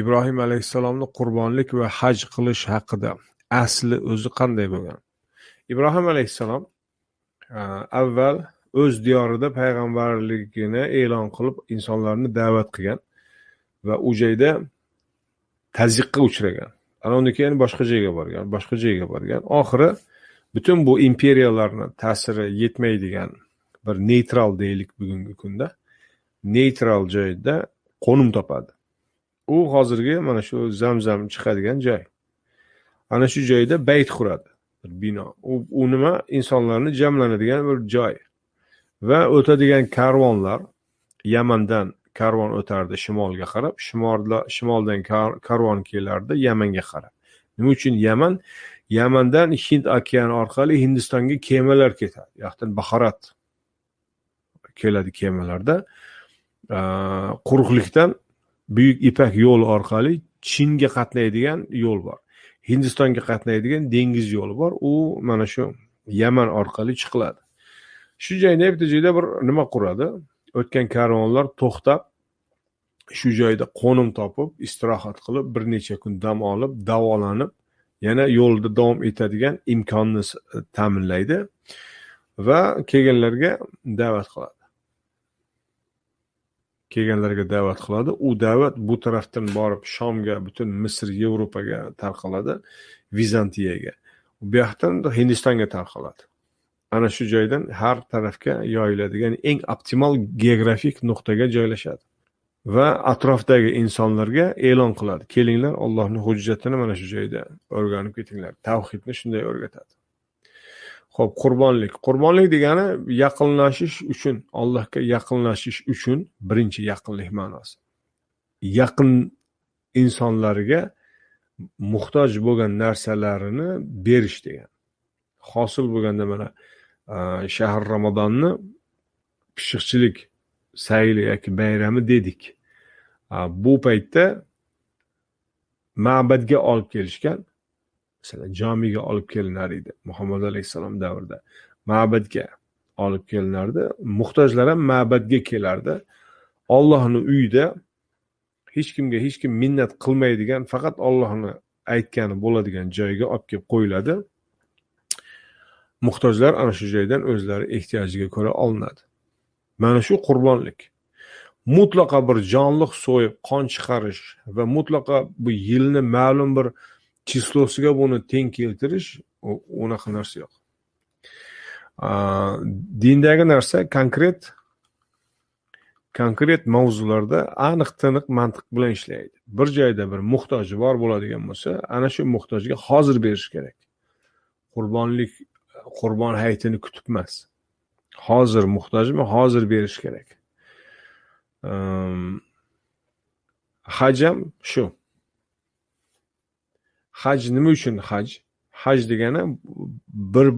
ibrohim alayhissalomni qurbonlik va haj qilish haqida asli o'zi qanday bo'lgan? Ibrohim alayhissalom avval o'z diyorida payg'ambarligini e'lon qilib insonlarni da'vat qilgan va u joyda tazyiqqa uchragan. Ana undan keyin boshqa joyga borgan boshqa joyga borgan. Oxiri butun bu imperiyalarni ta'siri yetmaydigan bir neytral deylik bugungi kunda. Neytral joyda qo'nim topadi. U hozirgi mana shu zamzam chiqadigan joy. Ana shu joyda bayt quradi. Bir bino. U nima? Insonlarni jamlanadigan bir joy. Va o'tadigan karvonlar yamandan karvon o'tardi shimolga qarab. Shimoldan karvon kelardi yamanga qarab. Nima uchun yaman? Yamandan hind okeani orqali hindistonga kemalar ketadi. Yoqdan bahorat keladi kemalarda. Quruqlikdan buyuk ipak yo'li orqali chinga qatnaydigan yo'l bor. Hindistonga qatnaydigan dengiz yo'li bor. U mana shu yaman orqali chiqiladi. Shu joyda bitta joyda bir nima quradi? O'tgan karvonlar to'xtab shu joyda qo'nim topib istirohat qilib bir necha kun dam olib davolanib yana yo'lda davom etadigan imkonni ta'minlaydi va kelganlarga da'vat qiladi. Kelganlarga da'vat qiladi. U da'vat bu tarafdan borib shomga butun misr yevropaga tarqaladi vizantiyaga. Bu yoqdan hindistonga tarqaladi. Ana shu joydan har tarafga yoyiladigan eng optimal geografik nuqtaga joylashadi va atrofdagi insonlarga e'lon qiladi. Kelinglar ollohni hujjatini mana shu joyda o'rganib ketinglar. Tavhidni shunday o'rgatadi. Xo'p, qurbonlik. Qurbonlik degani yaqinlashish uchun, Allohga yaqinlashish uchun birinchi yaqinlik ma'nosi. Yaqin insonlarga muhtoj bo'lgan narsalarini berish degan. Hosil bo'lganda mana shahr Ramazonni pishiqchilik sayli yoki bayrami dedik. Bu paytda ma'badga olib kelishgan masalan jomiga olib kelinar edi. Muhammad alayhissalom davrida ma'badga olib kelinardi. Muhtojlar ham ma'badga kelardi. Ollohni uyida hech kimga hech kim minnat qilmaydigan faqat ollohni aytgani bo'ladigan joyga olib kelib qo'yiladi. Muhtojlar ana shu joydan o'zlari ehtiyojiga ko'ra olinadi. Mana shu qurbonlik. Mutlaqo bir jonliq so'yib qon chiqarish va mutlaqo bu yilni ma'lum bir chislosiga buni teng keltirish unaqa narsa yo'q dindagi narsa konkret konkret mavzularda aniq tiniq mantiq bilan ishlaydi bir joyda bir muhtoji bor bo'ladigan bo'lsa ana shu muhtojga hozir berish kerak qurbonlik qurbon hayitini kutib emas hozir muhtojmi hozir berish kerak hajam shu haj nima uchun haj? Haj degani bir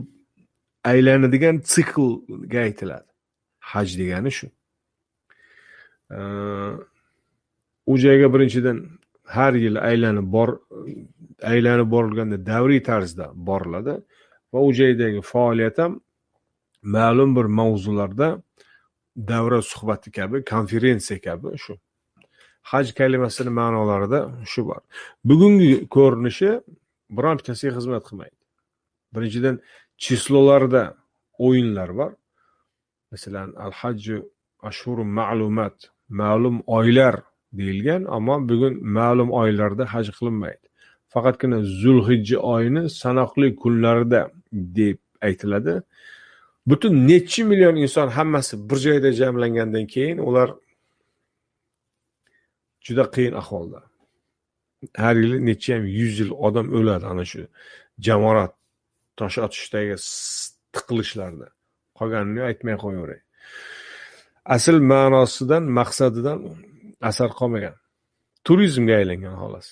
aylanadigan siklga aytiladi. Haj degani shu. U joyga birinchidan har yil aylanib bor aylanib borilganda davriy tarzda boriladi va u joydagi faoliyat ham ma'lum bir mavzularda davra suhbati kabi konferensiya kabi shu. Haj kalimasini ma'nolarida shu bor. Bugungi ko'rinishi birontasiga xizmat qilmaydi. Birinchidan chislolarda o'yinlar bor. Masalan al hajju ashhuru ma'lumat ma'lum oylar deyilgan ammo bugun ma'lum oylarda haj qilinmaydi. Faqatgina zulhijja oyini sanoqli kunlarida deb aytiladi. Butun nechi million inson hammasi bir joyda jamlangandan keyin ular juda qiyin ahvolda. Har yili nechayam yuz yil odam o'ladi ana shu jamorat tosh otishdagi tiqilishlarda. Qolganini aytmay qo'yaveray. Asl ma'nosidan maqsadidan asar qolmagan. Turizmga aylangan xolos.